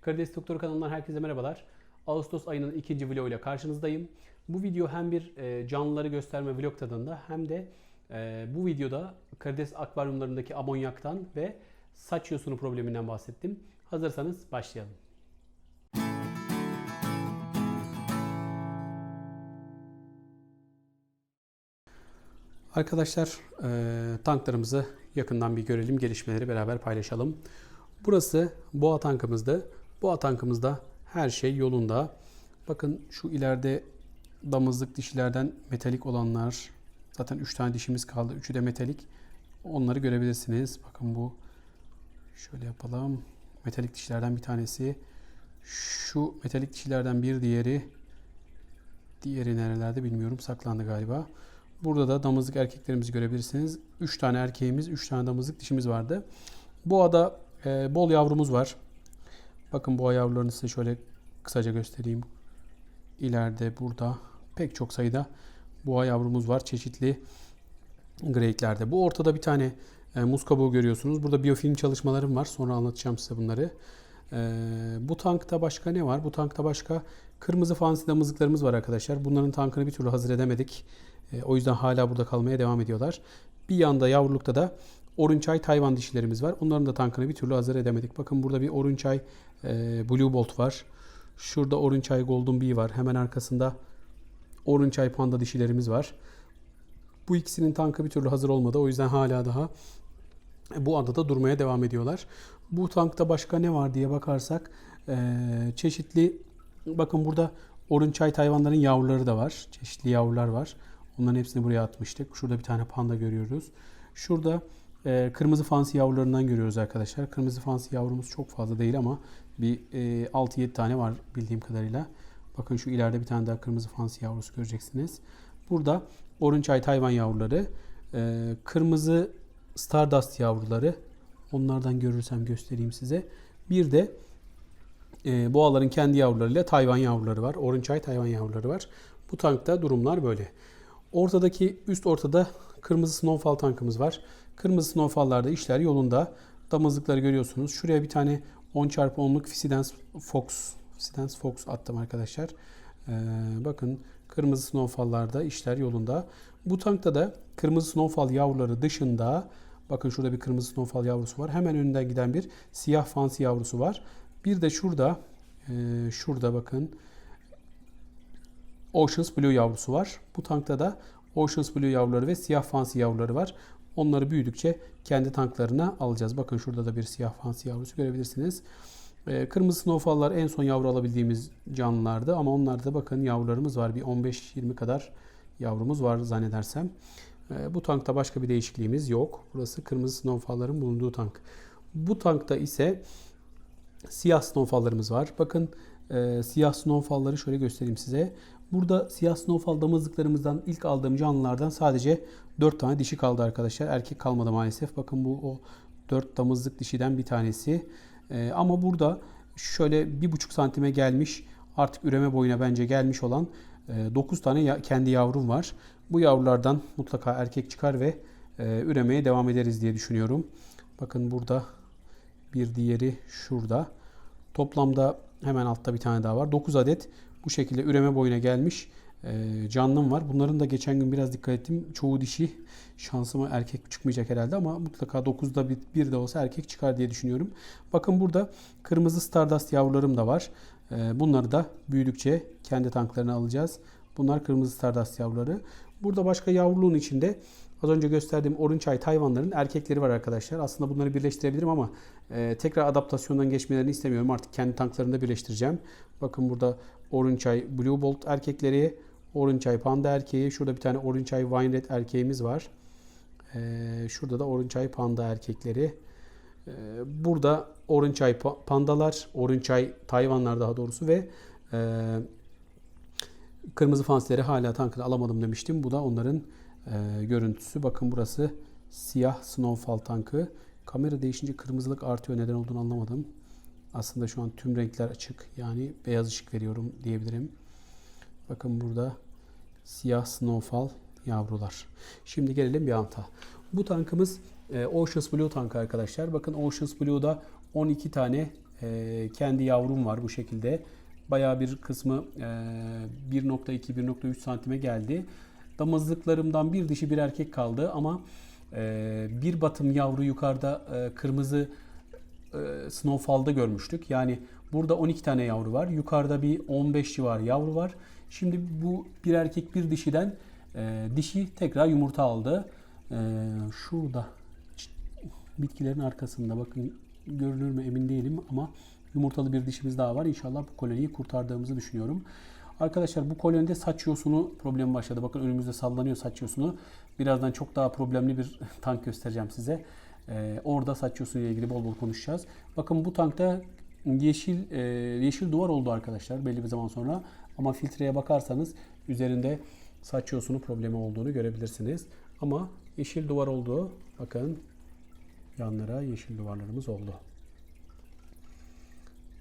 Karides Doktoru kanalından herkese merhabalar. Ağustos ayının ikinci vlog ile karşınızdayım. Bu video hem bir e, canlıları gösterme vlog tadında hem de e, bu videoda karides akvaryumlarındaki amonyaktan ve saç yosunu probleminden bahsettim. Hazırsanız başlayalım. Arkadaşlar e, tanklarımızı yakından bir görelim, gelişmeleri beraber paylaşalım. Burası boğa tankımızdı. Boğa tankımızda her şey yolunda. Bakın şu ileride damızlık dişilerden metalik olanlar. Zaten 3 tane dişimiz kaldı. Üçü de metalik. Onları görebilirsiniz. Bakın bu şöyle yapalım. Metalik dişilerden bir tanesi. Şu metalik dişilerden bir diğeri. Diğeri nerelerde bilmiyorum. Saklandı galiba. Burada da damızlık erkeklerimizi görebilirsiniz. 3 tane erkeğimiz, 3 tane damızlık dişimiz vardı. Bu ada e, bol yavrumuz var. Bakın boğa yavrularını size şöyle kısaca göstereyim. İleride burada pek çok sayıda boğa yavrumuz var. Çeşitli greyklerde. Bu ortada bir tane e, muz kabuğu görüyorsunuz. Burada biyofilm çalışmalarım var. Sonra anlatacağım size bunları. E, bu tankta başka ne var? Bu tankta başka kırmızı fansi damızlıklarımız var arkadaşlar. Bunların tankını bir türlü hazır edemedik. E, o yüzden hala burada kalmaya devam ediyorlar. Bir yanda yavrulukta da Orunçay Tayvan dişilerimiz var. Onların da tankını bir türlü hazır edemedik. Bakın burada bir Orunçay e, Blue Bolt var. Şurada Orunçay Golden Bee var. Hemen arkasında Orunçay Panda dişilerimiz var. Bu ikisinin tankı bir türlü hazır olmadı. O yüzden hala daha bu adada durmaya devam ediyorlar. Bu tankta başka ne var diye bakarsak e, çeşitli bakın burada Orunçay Tayvanların yavruları da var. Çeşitli yavrular var. Onların hepsini buraya atmıştık. Şurada bir tane panda görüyoruz. Şurada e, kırmızı fansi yavrularından görüyoruz arkadaşlar. Kırmızı fansi yavrumuz çok fazla değil ama bir e, 6-7 tane var bildiğim kadarıyla. Bakın şu ileride bir tane daha kırmızı fansi yavrusu göreceksiniz. Burada Orunçay Tayvan yavruları, e, kırmızı Stardust yavruları. Onlardan görürsem göstereyim size. Bir de e, boğaların kendi yavrularıyla Tayvan yavruları var. Orunçay Tayvan yavruları var. Bu tankta durumlar böyle. Ortadaki üst ortada kırmızı snowfall tankımız var. Kırmızı snowfall'larda işler yolunda. Damızlıkları görüyorsunuz. Şuraya bir tane 10x10'luk Fisidence Fox Fisidence Fox attım arkadaşlar. Ee, bakın kırmızı snowfall'larda işler yolunda. Bu tankta da kırmızı snowfall yavruları dışında bakın şurada bir kırmızı snowfall yavrusu var. Hemen önünden giden bir siyah fansi yavrusu var. Bir de şurada e, şurada bakın Oceans Blue yavrusu var. Bu tankta da Oceans Blue yavruları ve siyah fansi yavruları var. Onları büyüdükçe kendi tanklarına alacağız. Bakın şurada da bir siyah fansi yavrusu görebilirsiniz. Ee, kırmızı snowfall'lar en son yavru alabildiğimiz canlılardı ama onlarda bakın yavrularımız var. Bir 15-20 kadar yavrumuz var zannedersem. Ee, bu tankta başka bir değişikliğimiz yok. Burası kırmızı snowfall'ların bulunduğu tank. Bu tankta ise siyah snowfall'larımız var. Bakın e, siyah snowfall'ları şöyle göstereyim size. Burada siyah snowfall damızlıklarımızdan ilk aldığım canlılardan sadece 4 tane dişi kaldı arkadaşlar. Erkek kalmadı maalesef. Bakın bu o 4 damızlık dişiden bir tanesi. Ee, ama burada şöyle 1,5 santime gelmiş artık üreme boyuna bence gelmiş olan e, 9 tane ya, kendi yavrum var. Bu yavrulardan mutlaka erkek çıkar ve e, üremeye devam ederiz diye düşünüyorum. Bakın burada bir diğeri şurada. Toplamda hemen altta bir tane daha var. 9 adet bu şekilde üreme boyuna gelmiş e, canlım var. Bunların da geçen gün biraz dikkat ettim. Çoğu dişi şansıma erkek çıkmayacak herhalde ama mutlaka 9'da bir, bir de olsa erkek çıkar diye düşünüyorum. Bakın burada kırmızı Stardust yavrularım da var. E, bunları da büyüdükçe kendi tanklarına alacağız. Bunlar kırmızı Stardust yavruları. Burada başka yavruluğun içinde az önce gösterdiğim Orunçay Tayvanların erkekleri var arkadaşlar. Aslında bunları birleştirebilirim ama e, tekrar adaptasyondan geçmelerini istemiyorum. Artık kendi tanklarında birleştireceğim. Bakın burada Orunçay Blue Bolt erkekleri, Orunçay Panda erkeği. Şurada bir tane Orunçay Wine Red erkeğimiz var. Ee, şurada da Orunçay Panda erkekleri. Ee, burada Orunçay Pandalar, Orunçay Tayvanlar daha doğrusu ve e, kırmızı fansleri hala tankını alamadım demiştim. Bu da onların e, görüntüsü. Bakın burası siyah Snowfall tankı. Kamera değişince kırmızılık artıyor. Neden olduğunu anlamadım. Aslında şu an tüm renkler açık. Yani beyaz ışık veriyorum diyebilirim. Bakın burada siyah snowfall yavrular. Şimdi gelelim bir anta. Bu tankımız e, Oceans Blue tankı arkadaşlar. Bakın Oceans Blue'da 12 tane e, kendi yavrum var bu şekilde. Bayağı bir kısmı e, 1.2-1.3 santime geldi. Damızlıklarımdan bir dişi bir erkek kaldı ama e, bir batım yavru yukarıda e, kırmızı e, snowfall'da görmüştük. Yani burada 12 tane yavru var. Yukarıda bir 15 civar yavru var. Şimdi bu bir erkek bir dişiden e, dişi tekrar yumurta aldı. E, şurada bitkilerin arkasında bakın görünür mü emin değilim ama yumurtalı bir dişimiz daha var. İnşallah bu koloniyi kurtardığımızı düşünüyorum. Arkadaşlar bu kolonide saç yosunu problemi başladı. Bakın önümüzde sallanıyor saç yosunu. Birazdan çok daha problemli bir tank göstereceğim size. Ee, orada saç ile ilgili bol bol konuşacağız. Bakın bu tankta yeşil e, yeşil duvar oldu arkadaşlar belli bir zaman sonra. Ama filtreye bakarsanız üzerinde saç yosunu problemi olduğunu görebilirsiniz. Ama yeşil duvar oldu. Bakın yanlara yeşil duvarlarımız oldu.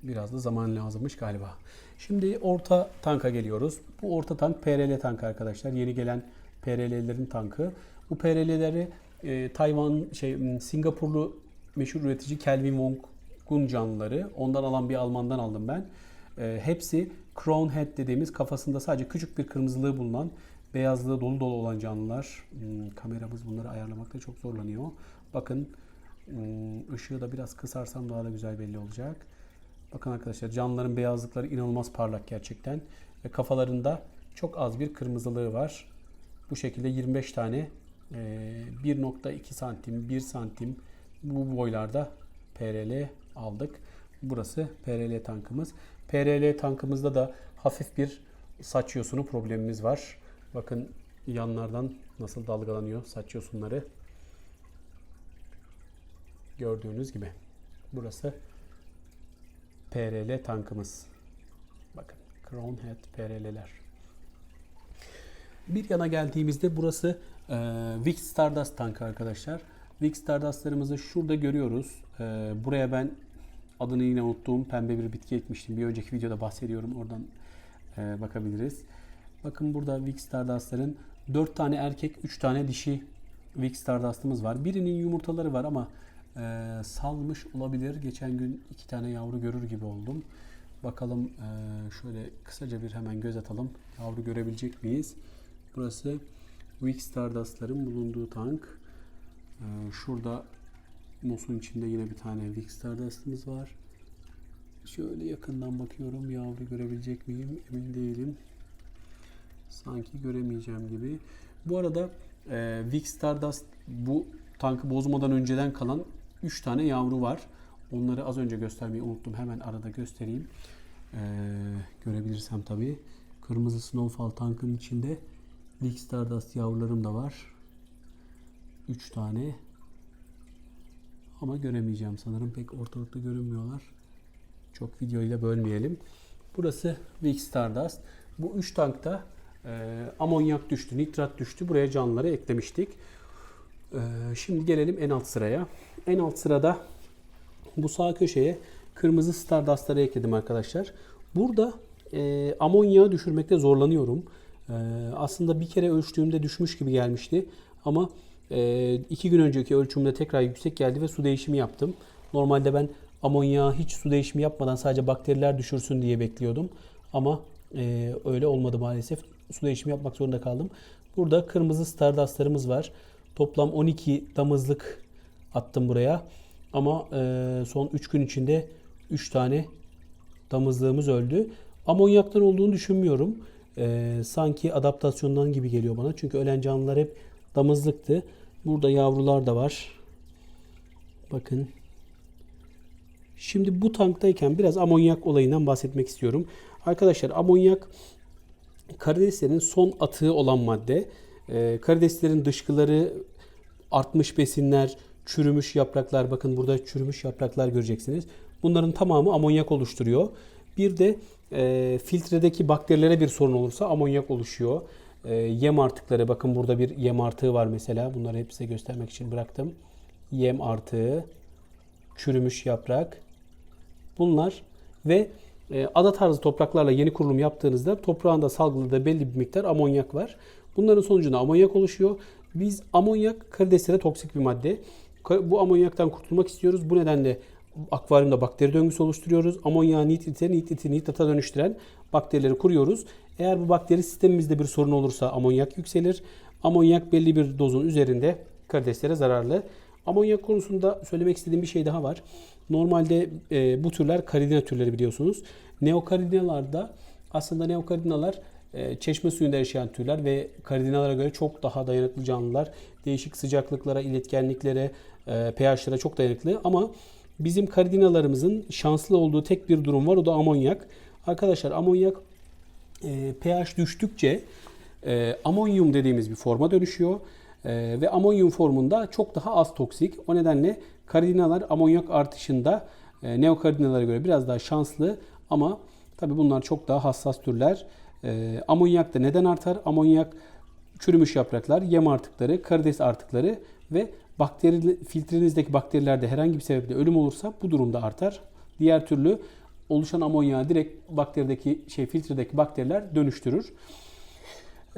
Biraz da zaman lazımmış galiba. Şimdi orta tanka geliyoruz. Bu orta tank PRL tank arkadaşlar. Yeni gelen PRL'lerin tankı. Bu PRL'leri e, Tayvan şey Singapurlu meşhur üretici Kelvin Wong'un canlıları. Ondan alan bir Almandan aldım ben. E, hepsi crown head dediğimiz kafasında sadece küçük bir kırmızılığı bulunan beyazlığı dolu dolu olan canlılar. Hmm, kameramız bunları ayarlamakta çok zorlanıyor. Bakın hmm, ışığı da biraz kısarsam daha da güzel belli olacak. Bakın arkadaşlar canlıların beyazlıkları inanılmaz parlak gerçekten. Ve kafalarında çok az bir kırmızılığı var. Bu şekilde 25 tane 1.2 santim, 1 santim bu boylarda PRL aldık. Burası PRL tankımız. PRL tankımızda da hafif bir saç yosunu problemimiz var. Bakın yanlardan nasıl dalgalanıyor saç yosunları. Gördüğünüz gibi. Burası PRL tankımız. Bakın Crown Head PRL'ler. Bir yana geldiğimizde burası e, Vic Stardust tankı arkadaşlar. Vic Stardust'larımızı şurada görüyoruz. E, buraya ben adını yine unuttuğum pembe bir bitki ekmiştim. Bir önceki videoda bahsediyorum. Oradan e, bakabiliriz. Bakın burada Vic Stardust'ların 4 tane erkek, 3 tane dişi Vic Stardust'ımız var. Birinin yumurtaları var ama e, salmış olabilir. Geçen gün iki tane yavru görür gibi oldum. Bakalım e, şöyle kısaca bir hemen göz atalım. Yavru görebilecek miyiz? Burası Wick Stardust'ların bulunduğu tank. E, şurada Mosun içinde yine bir tane Wick Stardust'ımız var. Şöyle yakından bakıyorum. Yavru görebilecek miyim? Emin değilim. Sanki göremeyeceğim gibi. Bu arada e, Wick Stardust bu tankı bozmadan önceden kalan 3 tane yavru var. Onları az önce göstermeyi unuttum. Hemen arada göstereyim. Ee, görebilirsem tabii. Kırmızı Snowfall tankın içinde Wick Stardust yavrularım da var. 3 tane. Ama göremeyeceğim sanırım. Pek ortalıkta görünmüyorlar. Çok videoyla bölmeyelim. Burası Wick Stardust. Bu 3 tankta e, amonyak düştü, nitrat düştü. Buraya canlıları eklemiştik. Ee, Şimdi gelelim en alt sıraya. En alt sırada bu sağ köşeye kırmızı Stardust'ları ekledim arkadaşlar. Burada e, amonyağı düşürmekte zorlanıyorum. E, aslında bir kere ölçtüğümde düşmüş gibi gelmişti. Ama e, iki gün önceki ölçümde tekrar yüksek geldi ve su değişimi yaptım. Normalde ben amonyağı hiç su değişimi yapmadan sadece bakteriler düşürsün diye bekliyordum. Ama e, öyle olmadı maalesef. Su değişimi yapmak zorunda kaldım. Burada kırmızı Stardust'larımız var. Toplam 12 damızlık attım buraya. Ama e, son 3 gün içinde 3 tane damızlığımız öldü. Amonyaktan olduğunu düşünmüyorum. E, sanki adaptasyondan gibi geliyor bana. Çünkü ölen canlılar hep damızlıktı. Burada yavrular da var. Bakın. Şimdi bu tanktayken biraz amonyak olayından bahsetmek istiyorum. Arkadaşlar amonyak karideslerin son atığı olan madde. Ee, karideslerin dışkıları, artmış besinler, çürümüş yapraklar. Bakın burada çürümüş yapraklar göreceksiniz. Bunların tamamı amonyak oluşturuyor. Bir de e, filtredeki bakterilere bir sorun olursa amonyak oluşuyor. E, yem artıkları bakın burada bir yem artığı var mesela. Bunları hep size göstermek için bıraktım. Yem artığı, çürümüş yaprak. Bunlar ve e, ada tarzı topraklarla yeni kurulum yaptığınızda toprağında salgıladığı belli bir miktar amonyak var. Bunların sonucunda amonyak oluşuyor. Biz amonyak karideslere toksik bir madde. Bu amonyaktan kurtulmak istiyoruz. Bu nedenle akvaryumda bakteri döngüsü oluşturuyoruz. Amonyağı nitrite, nitriti nitrata dönüştüren bakterileri kuruyoruz. Eğer bu bakteri sistemimizde bir sorun olursa amonyak yükselir. Amonyak belli bir dozun üzerinde karideslere zararlı. Amonyak konusunda söylemek istediğim bir şey daha var. Normalde e, bu türler karidina türleri biliyorsunuz. Neokaridinalarda aslında neokaridinalar e, çeşme suyunda yaşayan türler ve karidinalara göre çok daha dayanıklı canlılar. Değişik sıcaklıklara, iletkenliklere, e, pH'lara çok dayanıklı. Ama bizim karidinalarımızın şanslı olduğu tek bir durum var. O da amonyak. Arkadaşlar amonyak e, pH düştükçe e, amonyum dediğimiz bir forma dönüşüyor. E, ve amonyum formunda çok daha az toksik. O nedenle karidinalar amonyak artışında e, neokaridinalara göre biraz daha şanslı ama tabi bunlar çok daha hassas türler. E, amonyak da neden artar? Amonyak çürümüş yapraklar, yem artıkları, karides artıkları ve bakteri filtrenizdeki bakterilerde herhangi bir sebeple ölüm olursa bu durumda artar. Diğer türlü oluşan amonyağı direkt bakterideki şey filtredeki bakteriler dönüştürür.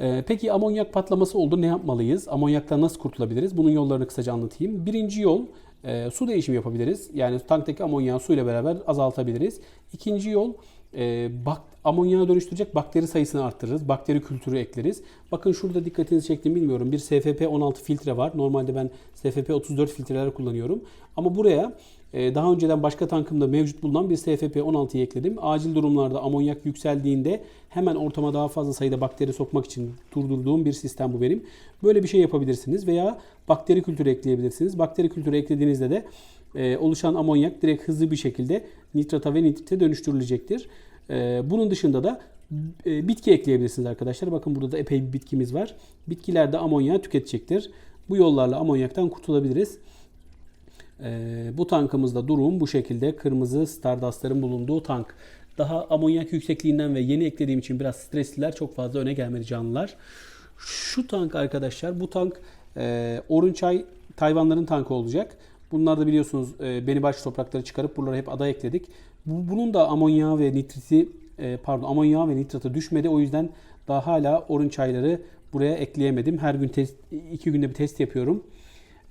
Ee, peki amonyak patlaması oldu ne yapmalıyız? Amonyaktan nasıl kurtulabiliriz? Bunun yollarını kısaca anlatayım. Birinci yol e, su değişimi yapabiliriz. Yani tanktaki amonyağı suyla beraber azaltabiliriz. İkinci yol e, bak, amonyağı dönüştürecek bakteri sayısını arttırırız. Bakteri kültürü ekleriz. Bakın şurada dikkatinizi çektim bilmiyorum. Bir SFP-16 filtre var. Normalde ben SFP-34 filtreler kullanıyorum. Ama buraya e, daha önceden başka tankımda mevcut bulunan bir SFP-16'yı ekledim. Acil durumlarda amonyak yükseldiğinde hemen ortama daha fazla sayıda bakteri sokmak için durdurduğum bir sistem bu benim. Böyle bir şey yapabilirsiniz veya bakteri kültürü ekleyebilirsiniz. Bakteri kültürü eklediğinizde de e, oluşan amonyak direkt hızlı bir şekilde nitrata ve nitrite dönüştürülecektir. E, bunun dışında da e, bitki ekleyebilirsiniz arkadaşlar. Bakın burada da epey bir bitkimiz var. Bitkiler de amonyağı tüketecektir. Bu yollarla amonyaktan kurtulabiliriz. E, bu tankımızda durum bu şekilde. Kırmızı Stardust'ların bulunduğu tank. Daha amonyak yüksekliğinden ve yeni eklediğim için biraz stresliler. Çok fazla öne gelmedi canlılar. Şu tank arkadaşlar bu tank e, Orunçay Tayvanların tankı olacak. Bunlar da biliyorsunuz e, beni baş toprakları çıkarıp buralara hep ada ekledik. Bu, bunun da amonyağı ve nitriti e, pardon amonyağı ve nitratı düşmedi. O yüzden daha hala orun çayları buraya ekleyemedim. Her gün test, iki günde bir test yapıyorum.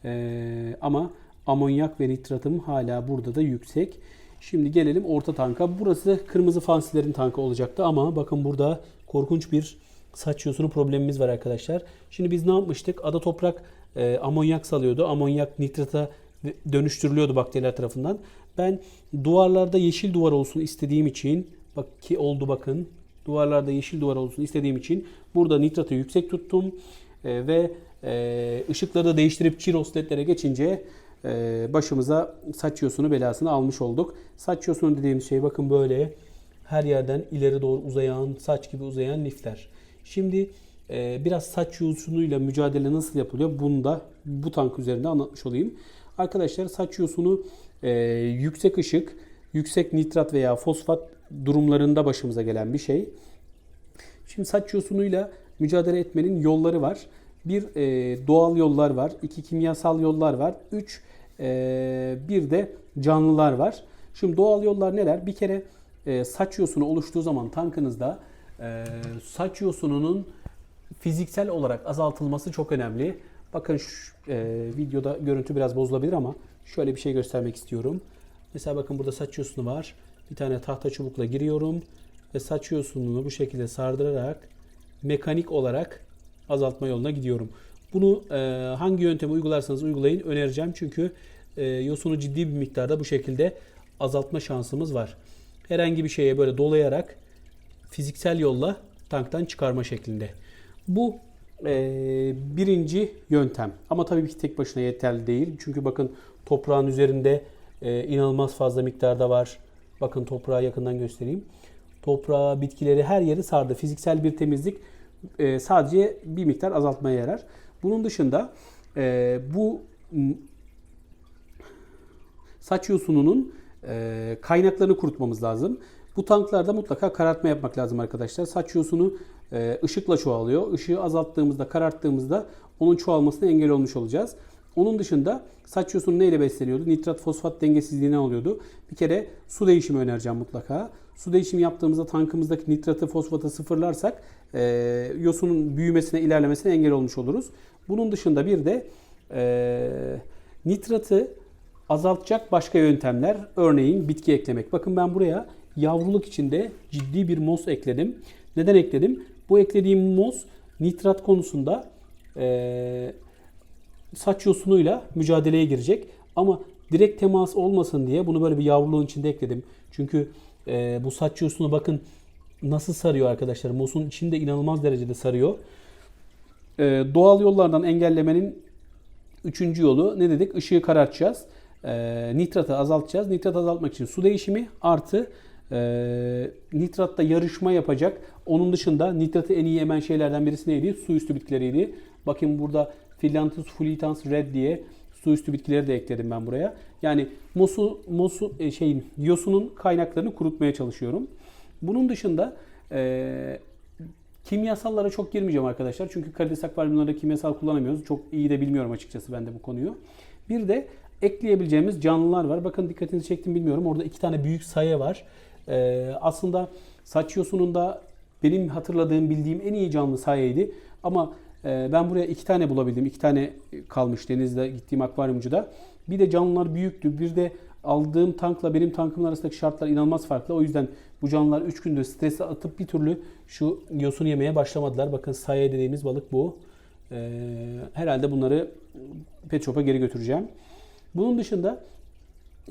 E, ama amonyak ve nitratım hala burada da yüksek. Şimdi gelelim orta tanka. Burası kırmızı fansilerin tankı olacaktı ama bakın burada korkunç bir saç yosunu problemimiz var arkadaşlar. Şimdi biz ne yapmıştık? Ada toprak e, amonyak salıyordu. Amonyak nitrata dönüştürülüyordu bakteriler tarafından. Ben duvarlarda yeşil duvar olsun istediğim için bak ki oldu bakın. Duvarlarda yeşil duvar olsun istediğim için burada nitratı yüksek tuttum e, ve e, ışıkları da değiştirip çiros geçince e, başımıza saç yosunu belasını almış olduk. Saç yosunu dediğimiz şey bakın böyle her yerden ileri doğru uzayan saç gibi uzayan lifler. Şimdi e, biraz saç yosunuyla mücadele nasıl yapılıyor bunu da bu tank üzerinde anlatmış olayım. Arkadaşlar saç yosunu e, yüksek ışık, yüksek nitrat veya fosfat durumlarında başımıza gelen bir şey. Şimdi saç yosunuyla mücadele etmenin yolları var. Bir e, doğal yollar var, iki kimyasal yollar var, üç e, bir de canlılar var. Şimdi doğal yollar neler? Bir kere e, saç yosunu oluştuğu zaman tankınızda e, saç yosununun fiziksel olarak azaltılması çok önemli. Bakın şu e, videoda görüntü biraz bozulabilir ama şöyle bir şey göstermek istiyorum. Mesela bakın burada saç yosunu var. Bir tane tahta çubukla giriyorum ve saç yosununu bu şekilde sardırarak mekanik olarak azaltma yoluna gidiyorum. Bunu e, hangi yöntemi uygularsanız uygulayın önereceğim. Çünkü e, yosunu ciddi bir miktarda bu şekilde azaltma şansımız var. Herhangi bir şeye böyle dolayarak fiziksel yolla tanktan çıkarma şeklinde. Bu birinci yöntem. Ama tabii ki tek başına yeterli değil. Çünkü bakın toprağın üzerinde e, inanılmaz fazla miktarda var. Bakın toprağı yakından göstereyim. Toprağı, bitkileri her yeri sardı. Fiziksel bir temizlik e, sadece bir miktar azaltmaya yarar. Bunun dışında e, bu saç yosununun kaynaklarını kurutmamız lazım. Bu tanklarda mutlaka karartma yapmak lazım arkadaşlar. Saç yosunu ışıkla çoğalıyor. Işığı azalttığımızda, kararttığımızda onun çoğalmasına engel olmuş olacağız. Onun dışında saç yosunu neyle besleniyordu? Nitrat fosfat dengesizliğine oluyordu. Bir kere su değişimi önereceğim mutlaka. Su değişimi yaptığımızda tankımızdaki nitratı fosfatı sıfırlarsak e, yosunun büyümesine ilerlemesine engel olmuş oluruz. Bunun dışında bir de e, nitratı azaltacak başka yöntemler. Örneğin bitki eklemek. Bakın ben buraya yavruluk içinde ciddi bir mos ekledim. Neden ekledim? Bu eklediğim mos nitrat konusunda eee saç yosunuyla mücadeleye girecek. Ama direkt temas olmasın diye bunu böyle bir yavruluğun içinde ekledim. Çünkü e, bu saç yosunu bakın nasıl sarıyor arkadaşlar. Mosun içinde inanılmaz derecede sarıyor. E, doğal yollardan engellemenin üçüncü yolu ne dedik? Işığı karartacağız. E, nitratı azaltacağız. Nitrat azaltmak için su değişimi artı e, nitratta yarışma yapacak. Onun dışında nitratı en iyi emen şeylerden birisi neydi? Su üstü bitkileriydi. Bakın burada Phyllanthus fulitans red diye su üstü bitkileri de ekledim ben buraya. Yani mosu, mosu e, şeyin yosunun kaynaklarını kurutmaya çalışıyorum. Bunun dışında e, kimyasallara çok girmeyeceğim arkadaşlar. Çünkü karides akvaryumlarında kimyasal kullanamıyoruz. Çok iyi de bilmiyorum açıkçası ben de bu konuyu. Bir de ekleyebileceğimiz canlılar var. Bakın dikkatinizi çektim bilmiyorum. Orada iki tane büyük sayı var. E, aslında saç yosununda benim hatırladığım, bildiğim en iyi canlı sayıydı. Ama e, ben buraya iki tane bulabildim. İki tane kalmış denizde gittiğim akvaryumcuda. Bir de canlılar büyüktü. Bir de aldığım tankla benim tankımın arasındaki şartlar inanılmaz farklı. O yüzden bu canlılar 3 gündür strese atıp bir türlü şu yosun yemeye başlamadılar. Bakın saye dediğimiz balık bu. E, herhalde bunları pet shop'a geri götüreceğim. Bunun dışında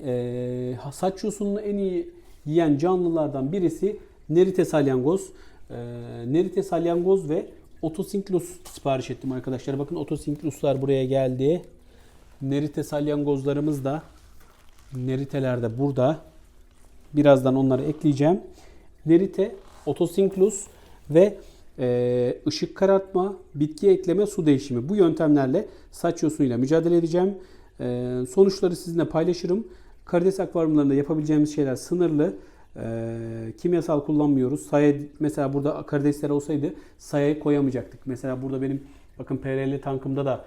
e, saç yosununu en iyi yiyen canlılardan birisi Nerite salyangoz. E, Nerite salyangoz ve Otosinclus sipariş ettim arkadaşlar. Bakın Otosinclus'lar buraya geldi. Nerite salyangozlarımız da Neriteler de burada. Birazdan onları ekleyeceğim. Nerite, Otosinclus ve e, ışık karartma, bitki ekleme, su değişimi. Bu yöntemlerle saç yosunuyla mücadele edeceğim. E, sonuçları sizinle paylaşırım. Karides akvaryumlarında yapabileceğimiz şeyler sınırlı. E, kimyasal kullanmıyoruz. Saya mesela burada karidesler olsaydı sayayı koyamayacaktık. Mesela burada benim bakın PRL tankımda da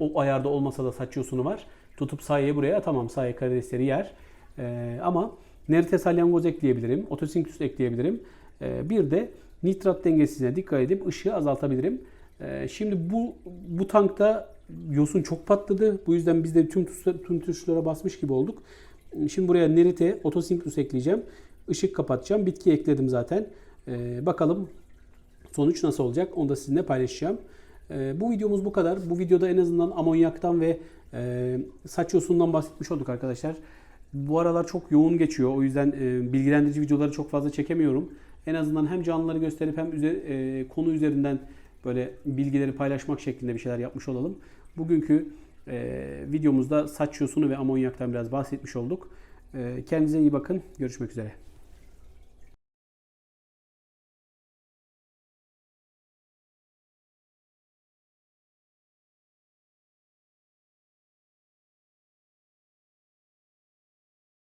o ayarda olmasa da saç yosunu var. Tutup sayayı buraya atamam. Sayı karidesleri yer. E, ama Nerite salyangoz ekleyebilirim. Otosinclus ekleyebilirim. E, bir de nitrat dengesine dikkat edip ışığı azaltabilirim. E, şimdi bu bu tankta yosun çok patladı. Bu yüzden biz de tüm, tüm tuşlara basmış gibi olduk. Şimdi buraya Nerite, Otosinclus ekleyeceğim. Işık kapatacağım. Bitki ekledim zaten. Ee, bakalım sonuç nasıl olacak? Onu da sizinle paylaşacağım. Ee, bu videomuz bu kadar. Bu videoda en azından amonyaktan ve e, saç yosundan bahsetmiş olduk arkadaşlar. Bu aralar çok yoğun geçiyor. O yüzden e, bilgilendirici videoları çok fazla çekemiyorum. En azından hem canlıları gösterip hem üzer, e, konu üzerinden böyle bilgileri paylaşmak şeklinde bir şeyler yapmış olalım. Bugünkü e, videomuzda saç yosunu ve amonyaktan biraz bahsetmiş olduk. E, kendinize iyi bakın. Görüşmek üzere.